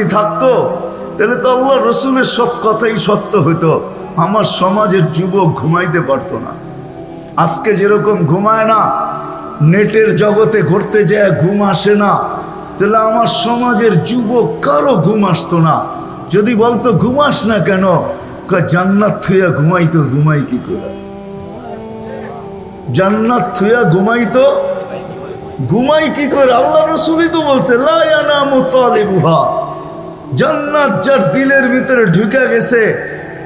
যদি থাকতো, তাহলে তো আল্লাহ রসুলের সব কথাই সত্য হতো আমার সমাজের যুবক ঘুমাইতে পারতো না। আজকে যেরকম ঘুমায় না, নেটের জগতে ঘুরতে যায়, ঘুম আসে না, তাহলে আমার সমাজের যুবক কারও ঘুম আসতো না। যদি বলতো ঘুমাস না কেন? জান্নাত থুয়া ঘুমাইতো, ঘুমাই কি করে? জান্নাত থুয়া ঘুমাইতো, ঘুমাই কি করে? আল্লাহ রসুলই তো বলছে লায়ানা মুতালিবুহা জান্নাত যার দিলের ভিতরে ঢুকে গেছে,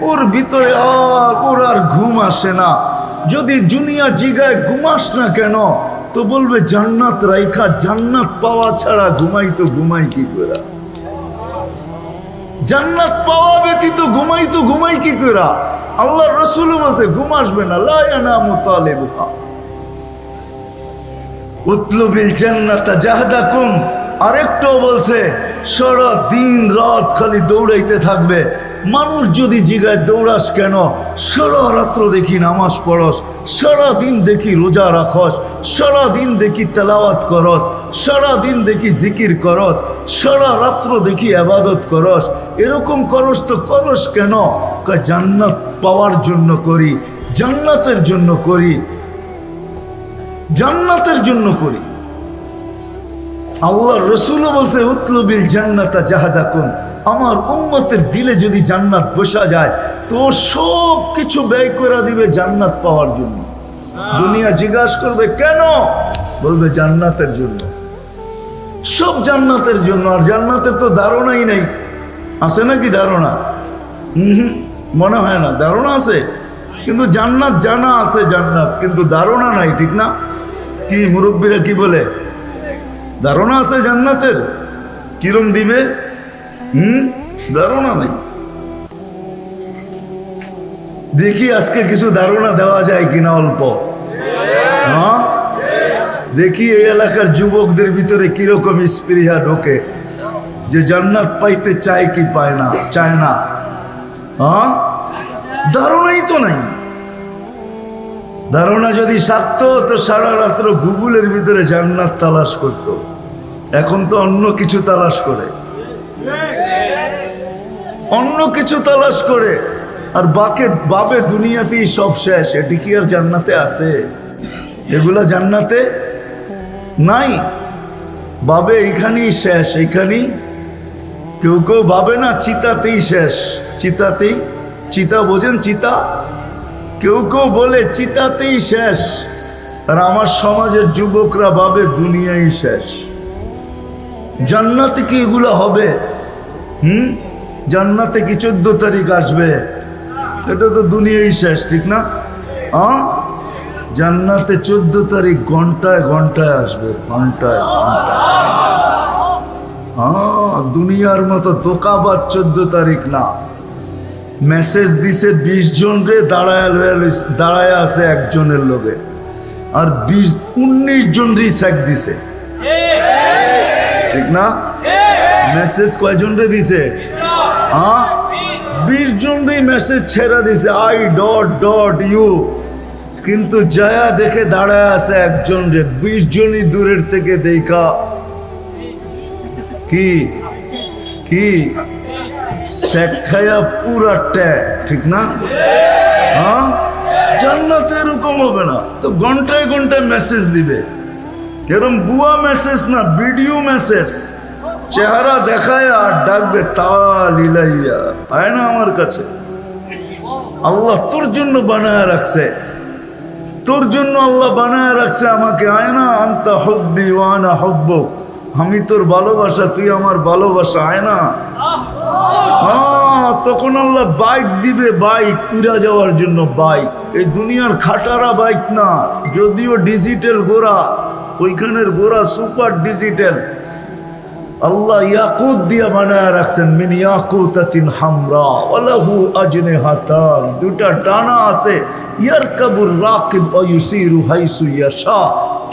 ওর ভিতরে আর ওর আর ঘুম আসে না। যদি জুনিয়া জিগায় ঘুমাস না কেন, তো বলবে জান্নাত রাইখা, জান্নাত পাওয়া ছাড়া ঘুমাই তো ঘুমাই কি করে জান্নাত পাওয়া ব্যতীত ঘুমাই তো ঘুমাই কি করে আল্লাহ রসুল আছে ঘুম আসবে না লায়ানা মুতালিবুহা উতলুবিল জান্নাতা জাহদাকুম। আরেকটাও বলছে সারা দিন রাত খালি দৌড়াইতে থাকবে। মানুষ যদি জিগায় দৌড়াস কেন? সারা রাত্র দেখি নামাজ পড়স, সারা দিন দেখি রোজা রাখস, সারা দিন দেখি তেলাওয়াত করস, সারা দিন দেখি জিকির করস, সারা রাত্র দেখি আবাদত করস। এরকম করস তো করস কেন? জান্নাত পাওয়ার জন্য করি, জান্নাতের জন্য করি, জান্নাতের জন্য করি। আল্লাহ রসুলও বসে উতলুবিল জান্নাতা জাহাদাকুন আমার উম্মতের দিলে যদি জান্নাত বসা যায় তো সব কিছু ব্যয় করে দিবে জান্নাত পাওয়ার জন্য। দুনিয়া জিজ্ঞাসা করবে কেন? বলবে জান্নাতের জন্য। সব জান্নাতের জন্য আর জান্নাতের তো ধারণাই নেই। আছে নাকি ধারণা? হুম মনে হয় না ধারণা আছে। কিন্তু জান্নাত জানা আছে জান্নাত কিন্তু ধারণা নাই ঠিক না? কি মুরব্বীরা কি বলে? ধারণা আছে জান্নাতের? কিরম দিবে? হুম? ধারণা নাই। দেখি আজকে কিছু ধারণা দেওয়া যায় কিনা অল্প। হ্যাঁ? দেখি এই এলাকার যুবকদের ভিতরে কীরকম স্পৃহা ঢোকে। যে জান্নাত পাইতে চায় কি পায় না, চায় না। হ্যাঁ? ধারণাই তো নাই। ধারণা যদি থাকতো তো সারা রাত্র গুগলের ভিতরে জান্নাত তালাশ করত। এখন তো অন্য কিছু তালাশ করে। অন্য কিছু তালাশ করে। আর বাকে, বাবে দুনিয়াতেই সব শেষ। এটি কি আর জান্নাতে আছে? এগুলা জান্নাতে নাই। বাবে এইখানেই শেষ। এইখানেই কেউ কেউ ভাবে না চিতাতেই শেষ। চিতাতেই, চিতা বোঝেন চিতা? কেউ কেউ বলে চিতাতেই শেষ। আর আমার সমাজের যুবকরা ভাবে দুনিয়াই শেষ। জান্নাতে কি এগুলো হবে? হুম? জান্নাতে কি চোদ্দ তারিখ আসবে? এটা তো দুনিয়াই শেষ, ঠিক না? হ্যাঁ জান্নাতে চোদ্দ তারিখ ঘন্টায় ঘন্টায় আসবে, ঘন্টায় দুনিয়ার মতো দোকাবাদ চোদ্দ তারিখ না। মেসেজ দিছে বিশ জন রে, দাঁড়ায় দাঁড়ায় আছে একজনের লোকে। আর বিশ, উনিশ জন রিস্যাক দিছে। ঠিক না? মেসেজ কয়জন রে দিছে? হ্যাঁ? বিশ জন রে মেসেজ ছেড়া দিছে। আই ডট ডট ইউ কিন্তু জয়া দেখে দাঁড়ায় আছে একজন রে বিশ জনই দূরের থেকে দেখা। কি? কি? শেখায়া পুরা ট্যাগ ঠিক না? হ্যাঁ? জান্নাতে এরকম হবে না। তো ঘন্টায় ঘন্টায় মেসেজ দিবে। এরকম বুয়া মেসেজ না ভিডিও মেসেজ চেহারা দেখায় আর ডাকবে তাল ইলাইয়া পায় না আমার কাছে। আল্লাহ তোর জন্য বানায় রাখছে। তোর জন্য আল্লাহ বানায় রাখছে আমাকে। আয়না আন্তা হব্বি ওয়ানা হব্বক। আমি তোর ভালোবাসা তুই আমার ভালোবাসা। আয়না হ্যাঁ, তখন আল্লাহ বাইক দিবে বাইক উড়া যাওয়ার জন্য বাইক এই দুনিয়ার খাটারা বাইক না যদিও ডিজিটাল গোড়া ওইখানের গোড়া সুপার ডিজিটাল। আল্লাহ ইয়াকুত দিয়া বানায় রাখছেন, মিন ইয়াকুতাতিন হামরা, ওয়ালাহু আজনিহাতান দুটা ডানা আছে, ইয়ারকাবুর রাকিব ওয়া ইউসিরু হাইসু ইয়াশা।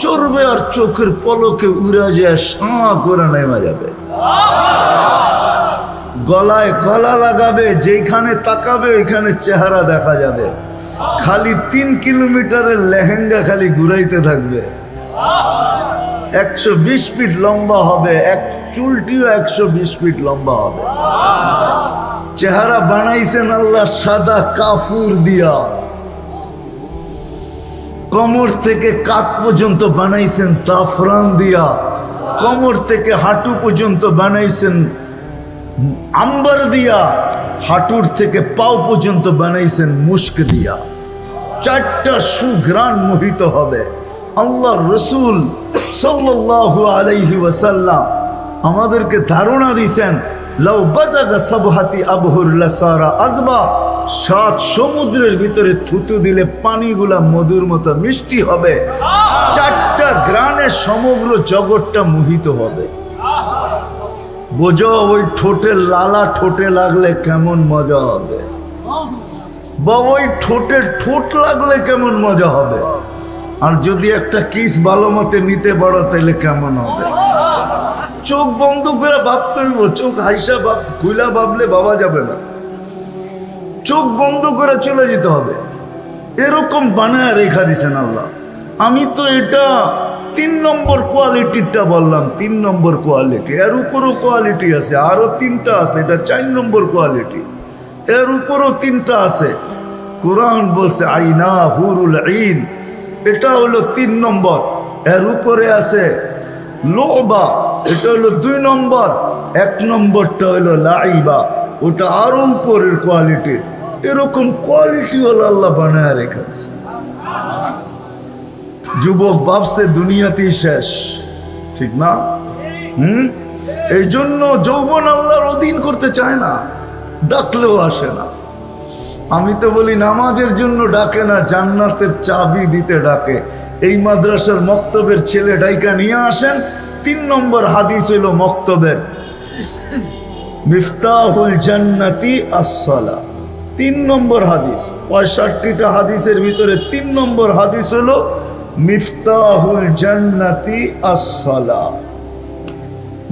চড়বে আর চোখের পলকে উড়ে যায়, সাঁ করে নেমে যাবে। গলায় গলা লাগাবে যেখানে তাকাবে, ওইখানে চেহারা দেখা যাবে। খালি তিন কিলোমিটারের লেহেঙ্গা খালি ঘুরাইতে থাকবে। একশো বিশ ফিট লম্বা হবে, এক চুলটিও একশো বিশ ফিট লম্বা হবে। চেহারা বানাইছেন আল্লাহ সাদা কাফুর দিয়া। কমর থেকে কাঠ পর্যন্ত বানাইছেন সাফরান দিয়া। কমর থেকে হাঁটু পর্যন্ত বানাইছেন আম্বার দিয়া। হাঁটুর থেকে পাও পর্যন্ত বানাইছেন মুস্ক দিয়া। চারটা সুঘ্রাণ মোহিত হবে। আল্লাহ রসুল সাল্লাল্লাহু আলাইহি ওয়াসাল্লাম আমাদেরকে ধারণা দিছেন সাত সমুদ্রের ভিতরে থুতু দিলে মধুর মতো মিষ্টি হবে। চারটা সমগ্র জগৎটা মোহিত হবে। বোঝো, ওই ঠোঁটের লালা ঠোঁটে লাগলে কেমন মজা হবে? বা ওই ঠোঁটে ঠোঁট লাগলে কেমন মজা হবে? আর যদি একটা কিস ভালো মতে নিতে পারো, তাহলে কেমন হবে? চোখ বন্ধ করে ভাবতে হইব, চোখ হাইসা ভাব, খুইলা ভাবলে বাবা যাবে না। চোখ বন্ধ করে চলে যেতে হবে। এরকম বানায় রেখা দিছেন আল্লাহ। আমি তো এটা তিন নম্বর কোয়ালিটিরটা বললাম, তিন নম্বর কোয়ালিটি। এর উপরও কোয়ালিটি আছে, আরও তিনটা আছে, এটা চার নম্বর কোয়ালিটি। এর উপরও তিনটা আছে। কোরআন বলছে, আইনা হুরুল আইন এটা হলো তিন নম্বর। এর উপরে আছে লোবা, এটা হলো দুই নম্বর। এক নম্বরটা হলো লাইবা, ওটা আরও উপরের কোয়ালিটির এরকম কোয়ালিটি হলো আল্লাহ বানায় রেখেছে। যুবক ভাবছে দুনিয়াতেই শেষ। ঠিক না? হুম? এই জন্য যৌবন আল্লাহর অধীন করতে চায় না, ডাকলেও আসে না। আমি তো বলি, নামাজের জন্য ডাকে না, জান্নাতের চাবি দিতে ডাকে। এই মাদ্রাসার মক্তবের ছেলে ডাইকা নিয়ে আসেন, তিন নম্বর হাদিস হইল মক্তবের। মিফতাহুল জান্নাতি আসসালা। তিন নম্বর হাদিস, পঁয়ষট্টিটা হাদিসের ভিতরে তিন নম্বর হাদিস হলো মিফতাহুল জান্নাতি আসসালা।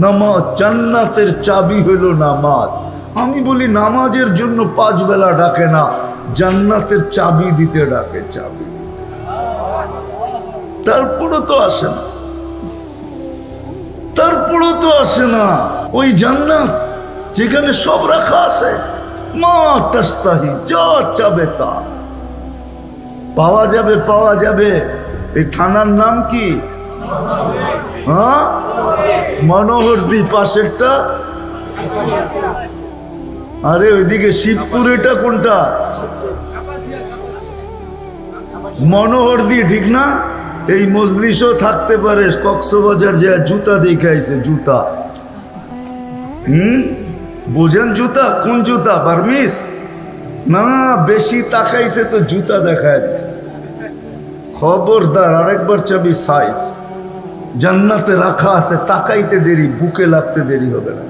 নামাজ, জান্নাতের চাবি হইল নামাজ। আমি বলি, নামাজের জন্য পাঁচ বেলা ডাকে না, জান্নাতের চাবি দিতে ডাকে, চাবি দিতে। তারপরে তো আসে না। তারপরে তো আসে না। ওই জান্নাত যেখানে সব রাখা আছে, মা তাস্তাহি, যা চাবে তা। পাওয়া যাবে পাওয়া যাবে। এই থানার নাম কি? হ্যাঁ? মনোহরদি পাশেরটা? আরে ওইদিকে শিবপুর এটা কোনটা? মনোহরদি ঠিক না? এই মজলিসও থাকতে পারে, কক্সবাজার যে জুতা দেখাইছে জুতা। হুম? বোঝেন জুতা? কোন জুতা? বার্মিস না, বেশি তাকাইছে তো জুতা দেখায় দিছে খবরদার, আরেকবার চাবি সাইজ। জান্নাতে রাখা আছে, তাকাইতে দেরি, বুকে লাগতে দেরি হবে না।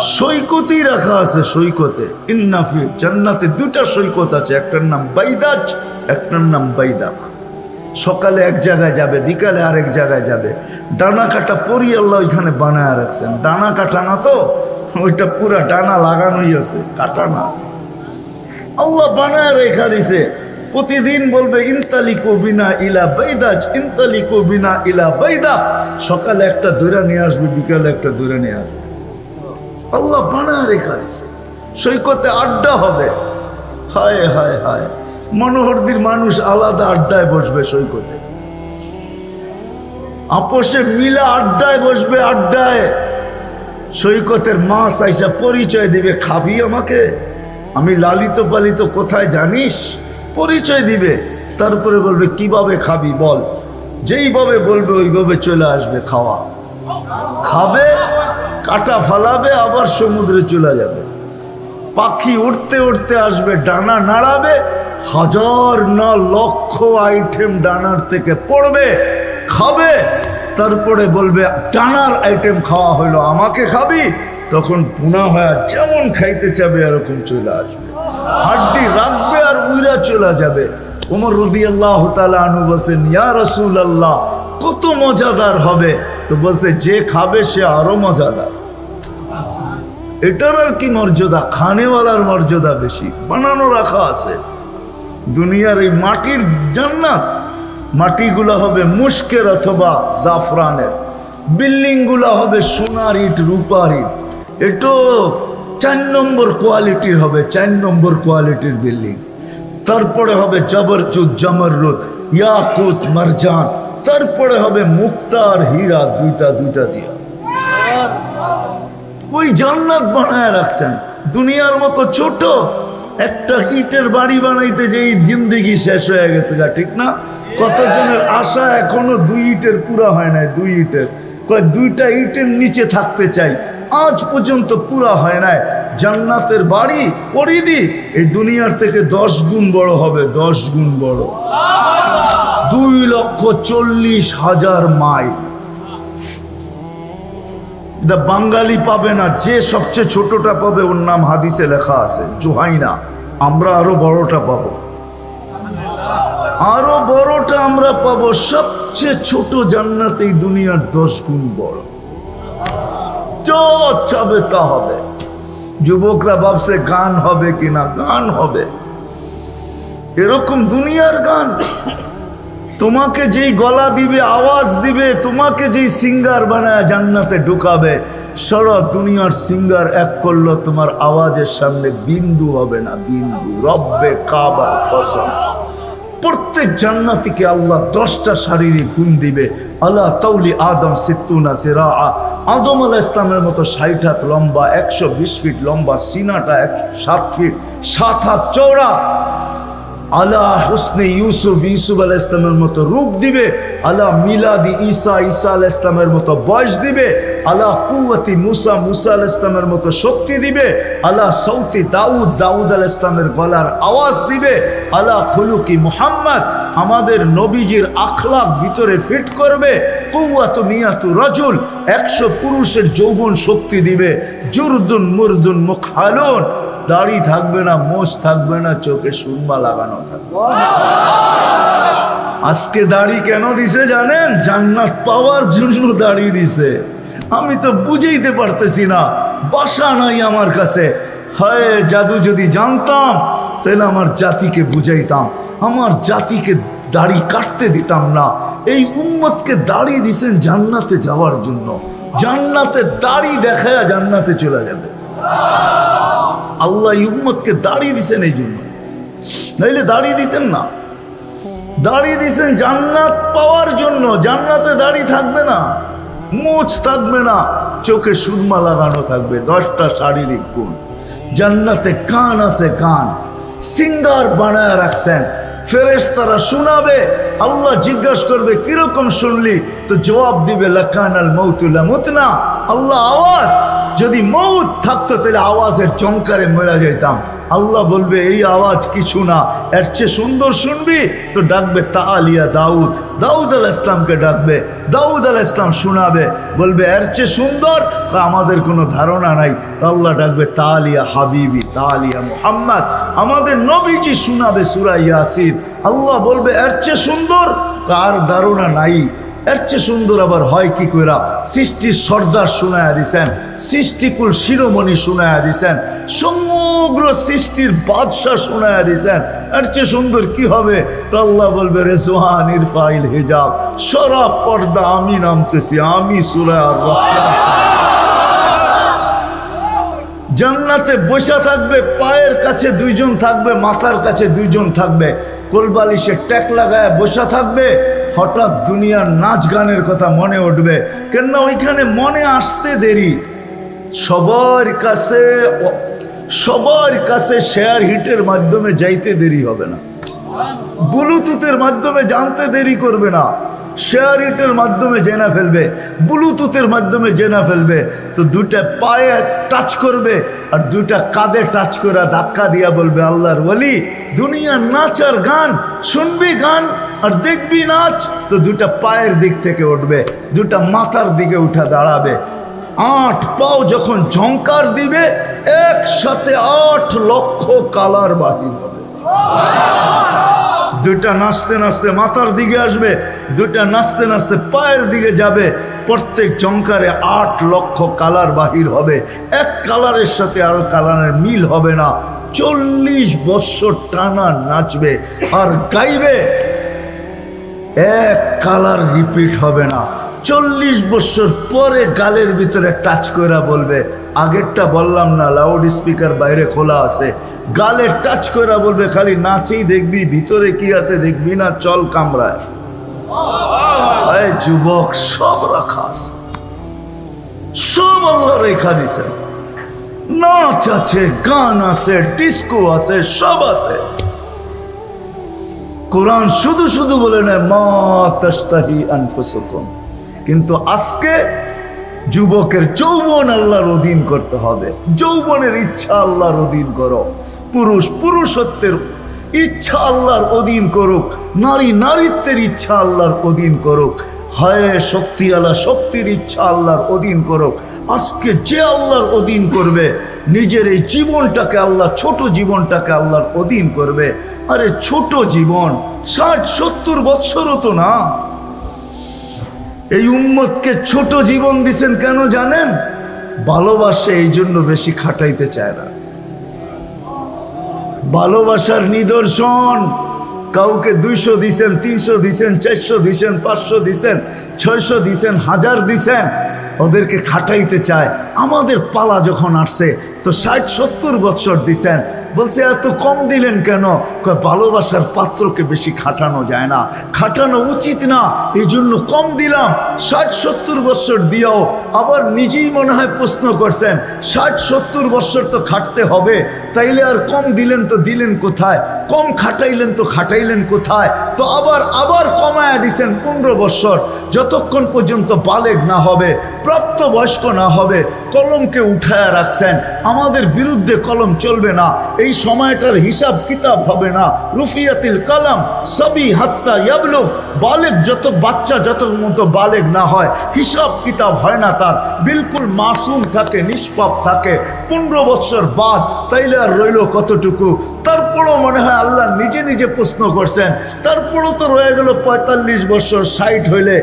সৈকতেই রাখা আছে, সৈকতে। ইন্নাফি জান্নাতে দুটা সৈকত আছে, একটার নাম বাইদাজ, একটার নাম বাইদাক সকালে এক জায়গায় যাবে, বিকালে আরেক জায়গায় যাবে। ডানা কাটা পরি আল্লাহ ওইখানে বানায় রাখছেন। ডানা কাটা না তো, ওইটা পুরা ডানা লাগানোই আছে, কাটা না। আল্লাহ বানায় রেখা দিছে। প্রতিদিন বলবে, ইনতালিকো বিনা ইলা বাইদাজ, ইনতালিকো বিনা ইলা বাইদা সকালে একটা দৈরা নিয়ে আসবে, বিকালে একটা দৈরা নিয়ে আসবে। আল্লাহ বানায় রেখা দিছে। সৈকতে আড্ডা হবে। হায় হায় হায়। মনোহরদির মানুষ আলাদা আড্ডায় বসবে সৈকতে। আপোষে মিলে আড্ডায় বসবে আড্ডায়। সৈকতের মাছ আইসা পরিচয় দিবে, খাবি আমাকে? আমি লালিত পালিত কোথায় জানিস? পরিচয় দিবে। তারপরে বলবে, কীভাবে খাবি বল? যেইভাবে বলবে, ওইভাবে চলে আসবে খাওয়া। খাবে? কাটা ফালাবে, আবার সমুদ্রে চলে যাবে। পাখি উঠতে উঠতে আসবে, ডানা নাড়াবে, হাজার না লক্ষ আইটেম ডানার থেকে পড়বে, খাবে, তারপরে বলবে, ডানার আইটেম খাওয়া হলো, আমাকে খাবি? তখন পুনা হয়ে যেমন খাইতে চাবে, এরকম চলে আসবে। হাড্ডি রাখবে আর উইরা চলে যাবে। ওমর রদি আল্লাহ আনু বলছেন, ইয়া রসুল আল্লাহ কত মজাদার হবে। তো বলছে, যে খাবে সে আরও মজাদার। এটার আর কি মর্যাদা? খানেওয়ালার মর্যাদা বেশি। বানানো রাখা আছে। দুনিয়ার এই মাটির জান্নাত, মাটিগুলো হবে মুস্কের অথবা জাফরানের। বিল্ডিংগুলো হবে সোনার ইট, রূপার ইট। এটো চার নম্বর কোয়ালিটির হবে, চার নম্বর কোয়ালিটির বিল্ডিং। তারপরে হবে জবরজুদ জমররুদ, ইয়াকুত মারজান। তারপরে হবে মুক্তার হীরা, দুইটা দুইটা দিয়া। ওই জান্নাত বানায় রাখছেন। দুনিয়ার মতো ছোট, একটা ইটের বাড়ি বানাইতে যে জিন্দিগি শেষ হয়ে গেছে গা, ঠিক না? কতজনের আশা এখনও দুই ইটের পুরা হয় নাই, দুই ইটের। কয়, দুইটা ইটের নিচে থাকতে চাই, আজ পর্যন্ত পুরা হয় নাই। জান্নাতের বাড়ি পরিধি এই দুনিয়ার থেকে দশ গুণ বড় হবে, দশ গুণ বড়। দুই লক্ষ চল্লিশ হাজার মাইল। এটা বাঙালি পাবে না, যে সবচেয়ে ছোটটা পাবে, ওর নাম হাদিসে লেখা আছে, জোহাইনা। আমরা আরও বড়টা পাবো। আরও বড়টা আমরা পাবো, সবচেয়ে ছোট জান্নাত এই দুনিয়ার দশ গুণ বড়। চাবে তা হবে, যুবকরা ভাবছে গান হবে কিনা, গান হবে। এরকম দুনিয়ার গান। তোমাকে যেই গলা দিবে, আওয়াজ দিবে, তোমাকে যেই সিঙ্গার বানায় জান্নাতে ঢুকাবে, সর দুনিয়ার সিঙ্গার এক করল, তোমার আওয়াজের সামনে বিন্দু হবে না, বিন্দু। রব্বে কাবার কসম। প্রত্যেক জান্নাতিকে আল্লাহ দশটা শারীরিক গুণ দিবে। আল্লাহ তৌলি আদম সিত্তুনা সিরা আদম আলাহ ইসলামের মতো ষাট হাত লম্বা, একশো বিশ ফিট লম্বা, সিনাটা এক সাত ফিট, সাত হাত চৌড়া আলা হুসনে ইউসুফ ইউসুফ আলাহ ইসলামের মতো রূপ দিবে। আলা মিলাদি ঈসা ঈসা আলাহ ইসলামের মতো বয়স দিবে। আলা কুয়াতি মুসা মুসা আলাহ ইসলামের মতো শক্তি দিবে। আলা সৌতি দাউদ দাউদ আলাহ ইসলামের গলার আওয়াজ দিবে। আলা খুলুকি মুহাম্মদ আমাদের নবীজির আখলাক ভিতরে ফিট করবে। কৌয়াত মিয়াতু রজুল, একশো পুরুষের যৌবন শক্তি দিবে। জুরদুন মুরদুন মুখালুন দাড়ি থাকবে না, মোষ থাকবে না, চোখে সুরমা লাগানো থাকবে। আজকে দাড়ি কেন দিছে জানেন? জান্নাত পাওয়ার জন্য দাড়ি দিছে। আমি তো বুঝেইতে পারতেছি না, বাসা নাই আমার কাছে। হয়, জাদু যদি জানতাম, তাহলে আমার জাতিকে বুঝাইতাম। আমার জাতিকে দাড়ি কাটতে দিতাম না। এই উম্মতকে দাড়ি দিছেন জান্নাতে যাওয়ার জন্য। জান্নাতে দাড়ি দেখায় জান্নাতে চলে যাবে। আল্লাহ উম্মতকে দাঁড়িয়ে দিছেন এই জন্য। নাইলে দাঁড়িয়ে দিতেন না। দাঁড়িয়ে দিছেন জান্নাত পাওয়ার জন্য। জান্নাতে দাঁড়িয়ে থাকবে না। মোচ থাকবে না। চোখে সুরমা লাগানো থাকবে। দশটা শারীরিক গুণ। জান্নাতে কান আছে কান। সিঙ্গার বানায় রাখছেন। ফেরেস তারা শোনাবে, আল্লাহ জিজ্ঞাসা করবে, কীরকম শুনলি? তো জবাব দিবে লাকান মৌতুল্লা মুতনা আল্লাহ আওয়াজ, যদি মৌত থাকতো, তাহলে আওয়াজের চমকারে মরা যেতাম। আল্লাহ বলবে, এই আওয়াজ কিছু না, এর চেয়ে সুন্দর শুনবি? তো ডাকবে, তা আলিয়া দাউদ দাউদ আল ইসলামকে ডাকবে, দাউদ আল ইসলাম শোনাবে। বলবে, এর চেয়ে সুন্দর? আমাদের কোনো ধারণা নাই। তো আল্লাহ ডাকবে, তা আলিয়া হাবিবি, তা আলিয়া মুহাম্মদ, আমাদের নবীজি শোনাবে সুরা ইয়াসির আল্লাহ বলবে, এর চেয়ে সুন্দর? কার ধারণা নাই। এর চেয়ে সুন্দর আবার হয় কি কইরা? সৃষ্টির সর্দার শোনায়া দিছেন, সৃষ্টিকুল শিরোমণি শোনায়া দিছেন, সমগ্র সৃষ্টির বাদশাহ শোনায়া দিছেন। এর চেয়ে সুন্দর কি হবে? তো আল্লাহ বলবে, রেজওয়ান ইরফাইল হিজাব, সরা পর্দা আমি নামতেছি, আমি সুরা জান্নাতে বসা থাকবে, পায়ের কাছে দুইজন থাকবে, মাথার কাছে দুইজন থাকবে, কোলবালিশে ট্যাক লাগায় বসা থাকবে হঠাৎ দুনিয়ার নাচ গানের কথা মনে উঠবে। কেননা ওইখানে মনে আসতে দেরি। সবার কাছে সবার কাছে শেয়ার হিটের মাধ্যমে যাইতে দেরি হবে না। ব্লুটুথের মাধ্যমে জানতে দেরি করবে না। শেয়ার হিটের মাধ্যমে জেনা ফেলবে। ব্লুটুথের মাধ্যমে জেনা ফেলবে। তো দুটা পায়ে টাচ করবে আর দুটা কাঁধে টাচ করে ধাক্কা দিয়া বলবে, আল্লাহর বলি দুনিয়ার নাচ আর গান, শুনবি গান আর দেখবি নাচ তো দুটা পায়ের দিক থেকে উঠবে, দুটা মাথার দিকে উঠে দাঁড়াবে। আট পাও যখন ঝঙ্কার দিবে, একসাথে আট লক্ষ কালার বাহির হবে। দুটা নাচতে নাচতে মাথার দিকে আসবে, দুটা নাচতে নাচতে পায়ের দিকে যাবে, প্রত্যেক চমকারে আট লক্ষ কালার বাহির হবে। এক কালারের সাথে আরও কালারের মিল হবে না। চল্লিশ বৎসর টানা নাচবে আর গাইবে এক কালার রিপিট হবে না। চল্লিশ বছর পরে গালের ভিতরে টাচ কইরা বলবে, আগেরটা বললাম না লাউড স্পিকার বাইরে খোলা আছে। গালে টাচ কইরা বলবে, খালি নাচেই দেখবি, ভিতরে কি আছে দেখবি না, চল কামরায়। যুবক, সব রাখা আছে। সব আল্লাহ রেখা দিছেন নাচ আছে, গান আছে ডিস্কো আছে, সব আছে। কোরআন শুধু শুধু বলে নেয় কিন্তু আজকে যুবকের যৌবন আল্লাহর অধীন করতে হবে। যৌবনের ইচ্ছা আল্লাহর অধীন করো। পুরুষ, পুরুষত্বের ইচ্ছা আল্লাহর অধীন করুক। নারী, নারীত্বের ইচ্ছা আল্লাহর অধীন করুক। হয় আল্লাহ শক্তির ইচ্ছা আল্লাহর অধীন করুক। আজকে যে আল্লাহর অধীন করবে, নিজের এই জীবনটাকে আল্লাহ, ছোট জীবনটাকে আল্লাহর অধীন করবে। আরে ছোট জীবন, ষাট, সত্তর বৎসরও তো না। এই উম্মতকে ছোট জীবন দিছেন কেন জানেন? ভালোবাসে এই জন্য বেশি খাটাইতে চায় না। ভালোবাসার নিদর্শন, কাউকে দুইশো দিছেন, তিনশো দিছেন, চারশো দিছেন, পাঁচশো দিছেন, ছয়শো দিছেন, হাজার দিছেন, ওদেরকে খাটাইতে চায়। আমাদের পালা যখন আসছে, তো ষাট, সত্তর বছর দিছেন বলছে, এত কম দিলেন কেন? ভালোবাসার পাত্রকে বেশি খাটানো যায় না। খাটানো উচিত না। এই জন্য কম দিলাম। ষাট সত্তর বছর দিয়েও। আবার নিজেই মনে হয় প্রশ্ন করছেন, ষাট সত্তর বছর তো খাটতে হবে। তাইলে আর কম দিলেন তো দিলেন কোথায়? কম খাটাইলেন তো খাটাইলেন কোথায়? তো আবার আবার কমায়া দিছেন পনেরো বছর। যতক্ষণ পর্যন্ত বালেগ না হবে প্রাপ্ত বয়স্ক না হবে, কলমকে উঠায়া রাখছেন। আমাদের বিরুদ্ধে কলম চলবে না। এই সময়টার হিসাব কিতাব হবে না। রুফিয়াতিল কালাম সবই হাত্তা ইয়াবলুক বালেগ যত বাচ্চা, যত মতো বালেক না হয়, হিসাব কিতাব হয় না তার। বিলকুল মাসুম থাকে, নিষ্পাপ থাকে। পনেরো বছর বাদ, তাইলে আর রইল কতটুকু? তারপরও মনে হয় আল্লাহ নিজে নিজে প্রশ্ন করছেন। তারপরও তো রয়ে গেল পঁয়তাল্লিশ বছর ষাট হইলে।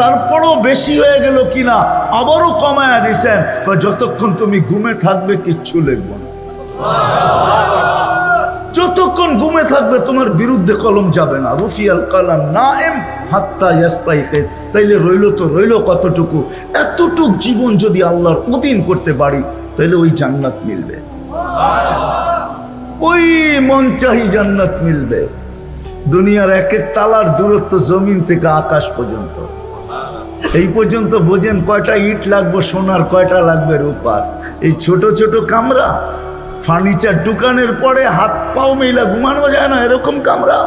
তারপরও বেশি হয়ে গেল কিনা? আবারও কমায়া দিছেন। যতক্ষণ তুমি ঘুমে থাকবে, কিচ্ছু লিখব যতক্ষণ ঘুমে থাকবে, তোমার বিরুদ্ধে কলম যাবে না। রুফিয়াল কালাম না এম হাত্তা ইয়াস্তাই তাইলে রইল তো রইল কতটুকু? এতটুক জীবন যদি আল্লাহর অধীন করতে পারি, তাইলে ওই জান্নাত মিলবে। ওই মন চাহি জান্নাত মিলবে। দুনিয়ার এক এক তালার দূরত্ব জমিন থেকে আকাশ পর্যন্ত। এই পর্যন্ত বোঝেন কয়টা ইট লাগবে, সোনার, কয়টা লাগবে রূপার। এই ছোট ছোট কামরা ফার্নিচার দোকানের পরে হাত পাও মেলা ঘুমানো যায় না, এরকম কামরা।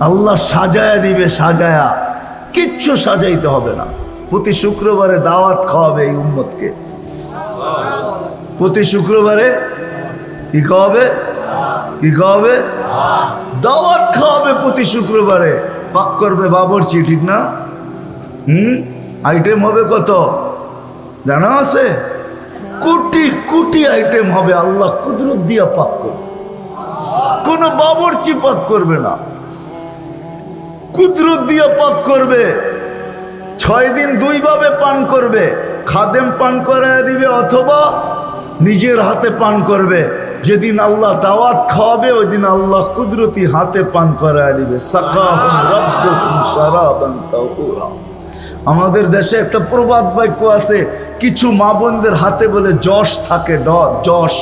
আল্লাহ সাজায়া দিবে, সাজায়া। কিচ্ছু সাজাইতে হবে না। প্রতি শুক্রবারে দাওয়াত খাওয়াবে এই উম্মতকে। প্রতি শুক্রবারে কি খাওয়াবে? কি খাওয়াবে? দাওয়াত খাওয়াবে প্রতি শুক্রবারে। পাক করবে বাবরচি ঠিক না? হুম? আইটেম হবে কত? জানা আছে? কোটি কোটি আইটেম হবে আল্লাহ কুদরত দিয়া পাক করবে। কোনো বাবরচি পাক করবে না। কুদরত দিয়া পাক করবে। ছয় দিন দুইভাবে পান করবে। খাদেম পান করায় দিবে অথবা নিজের হাতে পান করবে। যেদিন আল্লাহ দাওয়াত খাওয়াবে ওই দিন আল্লাহ কুদরতি হাতে পান করায় দিবে। আমাদের দেশে একটা প্রবাদ বাক্য আছে কিছু মা বোনদের হাতে বলে যশ থাকে ড, যশ।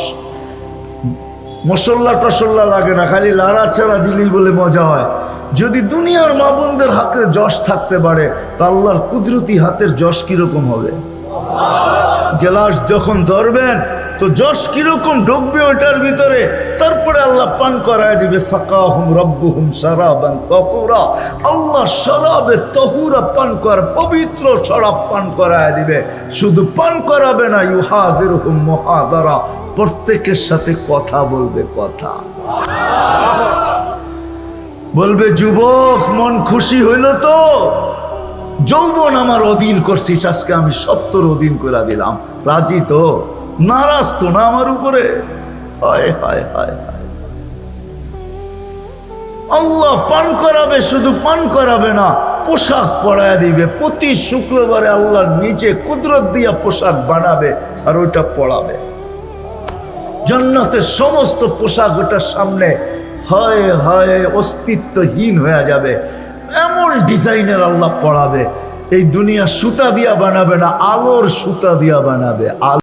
মশল্লা টসল্লা লাগে না, খালি লাড়া ছাড়া দিলেই বলে মজা হয়। যদি দুনিয়ার মা বোনদের হাতে যশ থাকতে পারে, তা আল্লাহর কুদরতি হাতের যশ কীরকম হবে? গেলাস যখন ধরবেন তো যশ কীরকম ঢুকবে ওটার ভিতরে? তারপরে আল্লাহ পান করায় দিবে, সাকাহুম রব্বুহুম সারাবান তহুরা। আল্লাহ শরাবে তহুরা পান কর পবিত্র শরাব পান করায় দিবে। শুধু পান করাবে না ইউহাদের হুম মহাদারা, প্রত্যেকের সাথে কথা বলবে কথা। বলবে, যুবক, মন খুশি হইল তো? যৌবন আমার অধীন করছিস, আজকে আমি সত্তর অধীন করে দিলাম। রাজি তো? নারাজ তো না আমার উপরে? হায় হায় হায় আল্লাহ পান করাবে, শুধু পান করাবে না, পোশাক পরায় দিবে। প্রতি শুক্রবারে আল্লাহর নিচে কুদরত দিয়া পোশাক বানাবে আর ওইটা পড়াবে জান্নাতের সমস্ত পোশাক ওটার সামনে হয় হয়, অস্তিত্বহীন হয়ে যাবে। এমন ডিজাইনের আল্লাহ পড়াবে এই দুনিয়া সুতা দিয়া বানাবে না, আলোর সুতা দিয়া বানাবে। আলো